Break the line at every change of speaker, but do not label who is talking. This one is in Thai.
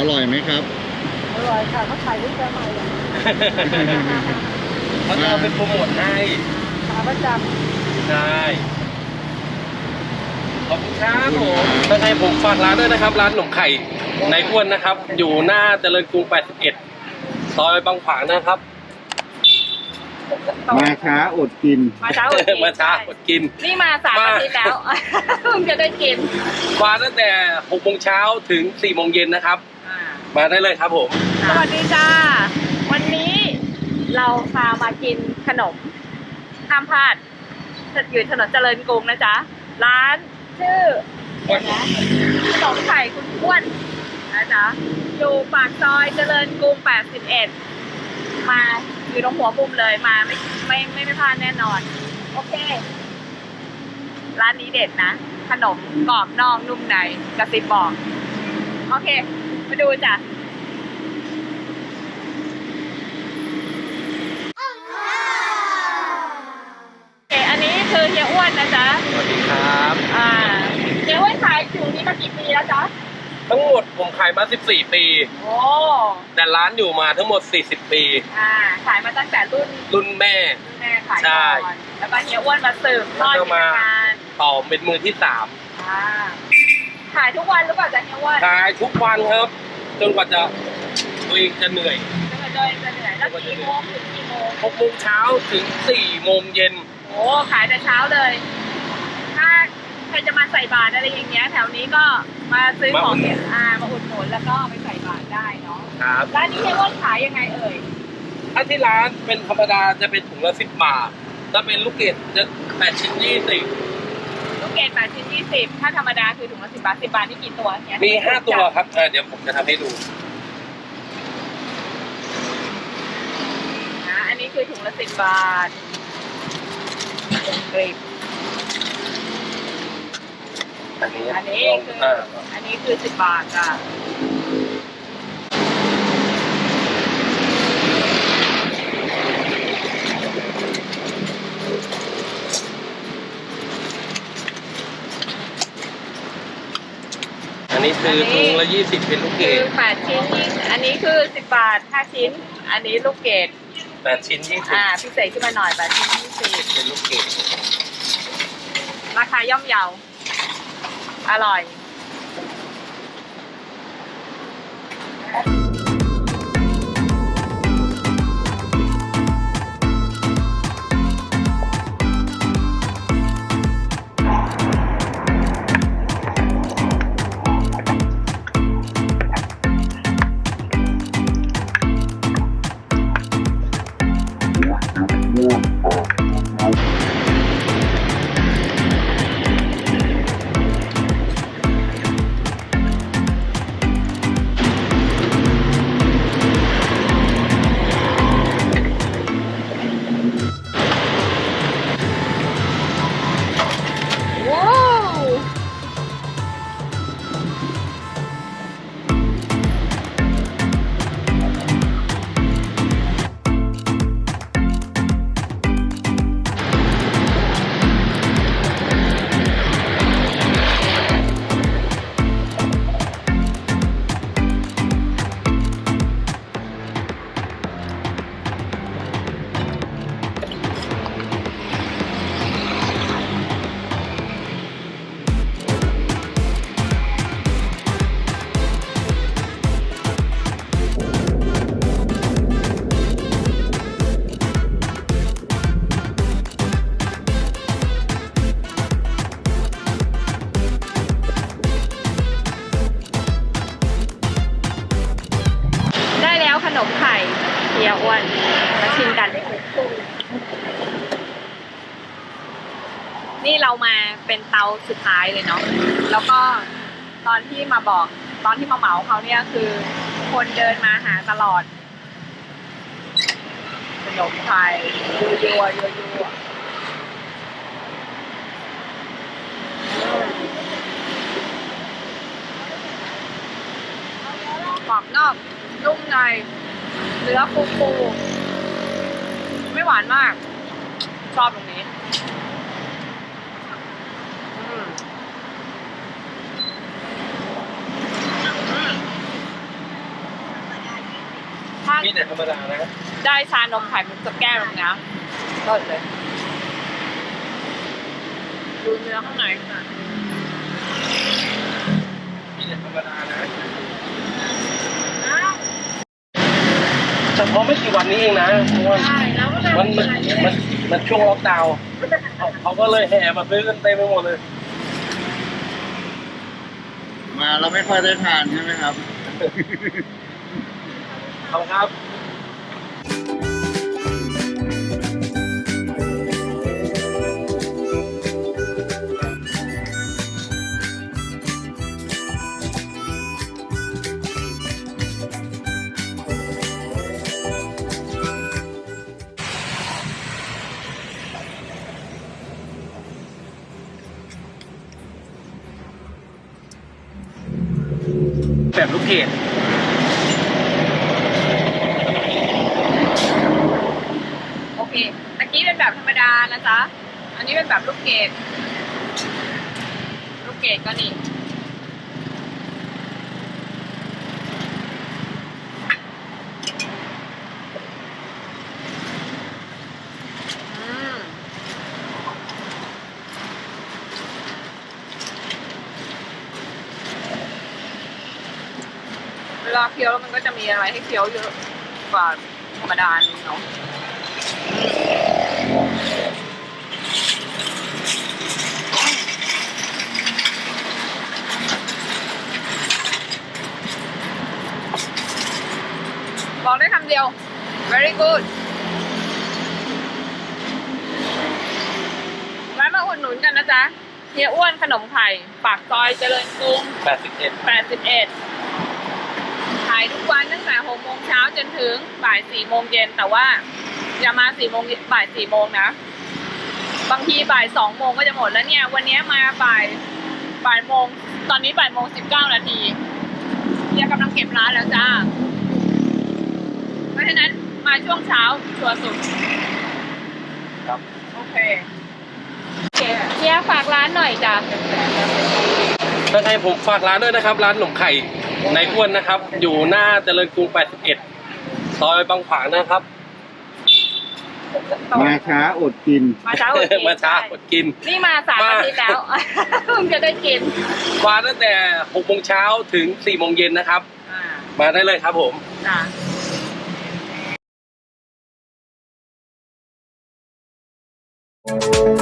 อร่อยไหมครับ
อร่อยค่ะเขาขายลูกแกใหม่
เขาจะเอาเป็นโปรโมทให้
ขาประจ
ใช่ขอบคุณครับผมยังไงผมฝากร้านด้วยนะครับ ร้านขนมไข่ในอ้วนนะครับ อยู่หน้าเจริญกรุง 81 ซอยบางขวางนะครับ
มาช้าอดกิน
มาเช้าอดกิน
มาช้าอดกิน
นี่มาสาม
มา
อาทิตย์แล้วเพิ่งจะได้กิน
มาตั้งแต่6โมงเช้าถึง4โมงเย็นนะครับ
อ่า
มาได้เลยครับผม
สวัสดีจ้า วันนี้เราพามากินขนมห้ามพลาดอยู่ถนนเจริญกรุงนะจ๊ะ ร้านชื่อเดี๋ยวนะขนมไข่คุณอ้วนนะจ๊ะอยู่ปากซอยเจริญกรุง 81 มาอยู่ตรงหัวมุมเลยมาไม่ไม่ไม่ไม่พลาดแน่นอน โอเค ร้านนี้เด็ดนะ ขนมกรอบนอกนุ่มในกระซิบบอก โอเค มาดูจ้ะโอเคอันนี้คือเฮียอ้วนนะจ๊ะ
สวัสดีครับ
อ่าเฮียอ้วนขายอยู่นี่มากี่ปีแล้วจ๊ะ
ทั้งหมดผมขายมา 14 ปี
โอ้
แต่ร้านอยู่มาทั้งหมด 40 ปี
อ่า ขายมาตั้งแต่รุ่น
รุ่นแม่
รุ่นแม่ขาย
ใช่
ก่อนแล้วก็เฮียอ้วนมาสืบทอด
แล้วก็
กิจ
มา
การ
ต่อเป็นมือที่ 3
อ่า ขายทุกวันหรือเปล่าจ๊ะเฮียอ้วน
ขายทุกวันครับ จนกว่าจะตัวเองจะเหนื่อย
โดยจะเหนื่อยแล้วกี่โมงถึงกี่โมง
6โมงเช้าถึง4โมงเย็น
โอ้ขายแต่เช้าเลย ถ้าใครจะมาใส่บาตรอะไรอย่างเงี้ย แถวนี้ก็มาซื้อของเนี่ยอ่ามาอุดหนุนแล้วก็ไปใส่บาตรได้เนาะ
ครับ
ร้านนี้เฮียอ้วนขายยังไงเอ่ย
ถ้าที่ร้านเป็นธรรมดาจะเป็นถุงละ10บาทถ้าเป็นลูกเกดจะ8ชิ้น20
ลูกเกดแปดชิ้นยี่สิบถ้าธรรมดาคือถุงละสิบบาทสิบบาทนี่กี่ตัวเนี่ย
มี5ตัวครับเออเดี๋ยวผมจะทำให้ดู
นะอันนี้คือถุงละสิบบาทเป็นกรีบ
อันนี้
อันนี้คือ
อ่า
อันนี้คือสิบบาทจ้ะ
อันนี้คือถุงละ20เป็นลูกเก
คือ
ด
แปดชิ้นนี่อันนี้คือสิบบาทห้าชิ้น อันนี้ลูกเกด
8ชิ้น
อ่าพิเศษขึ้นมาหน่อยแปดชิ้นยี่สิบ
20เป็นลูกเกด
ราคาย่อมเยา อร่อย ว้ นี่เรามาเป็นเตาสุดท้ายเลยเนาะแล้วก็ตอนที่มาบอก ตอนที่มาเหมาเขาเนี่ยคือ คนเดินมาหาตลอดขนมไข่ยัวยัวยัวยัวกรอบนอกนุ่มในเนื้อฟูฟูไม่หวานมาก ชอบตรงนี้อืมอืม
มีแต่ธรรมดานะ
ได้ชานมไข่มุกสักแก้วหนึงนะก็เลย ดูเนื้อข้างในค่ะ
มีแต่ธรรมดานะเฉพาะไม่กี่วันนี้เองนะเพราะว่า
ใช่แล้วก็เลย
มันมันมันมันช่วงล็อกดาวน์เขาเขาก็เลยแห่มาซื้อกันเต็มไปหมดเลย
มาเราไม่ค่อยได้ทานใช่ไหมครับ
ขอบคุณครับแบบลูกเกด
โอเคตะกี้เป็นแบบธรรมดา นะจ๊ะ อันนี้เป็นแบบลูกเกดลูกเกดก็นี่เวลาเคี้ยวแล้วมันก็จะมีอะไรให้เคี้ยวเยอะกว่าธรรมดาเนาะ บอกได้คำเดี ยว very good แวะมาอุดหนุนกันนะจ๊ะเฮียอ้วนขนมไข่ปากซอยเจริญกรุง
81
81 ขายทุกวันตั้งแต่6โมงเช้าจนถึงบ่าย4โมงเย็นแต่ว่า อย่ามา4โมงเย็นบ่าย4โมงนะ บางทีบ่าย2โมงก็จะหมดแล้วเนี่ย วันนี้มาบ่ายบ่ายโมง ตอนนี้บ่ายโมง19นาทีเนี่ยกำลังเก็บร้านแล้วจ้าเพ ราะฉะนั้นมาช่วงเช้าชัวร์สุด
ครับ
โอเคโอเคเฮียฝากร้านหน่อยจ้ะ
ถ้าไงผมฝากร้านด้วยนะครับ ร้านหนมไข่ในอ้วนนะครับ อยู่หน้าเจริญกรุง 81 ซอยบางขวางนะครับ
มาช้าอดกิน
มาเช้าอดกิน
มาช้าอดกิน
นี่มาสาม
มา
อาทิตย์แล้วเพิ่งจะได้กิน
มาตั้งแต่6โมงเช้าถึง4โมงเย็นนะครับ
อ่า
มาได้เลยครับผม
จ้ะ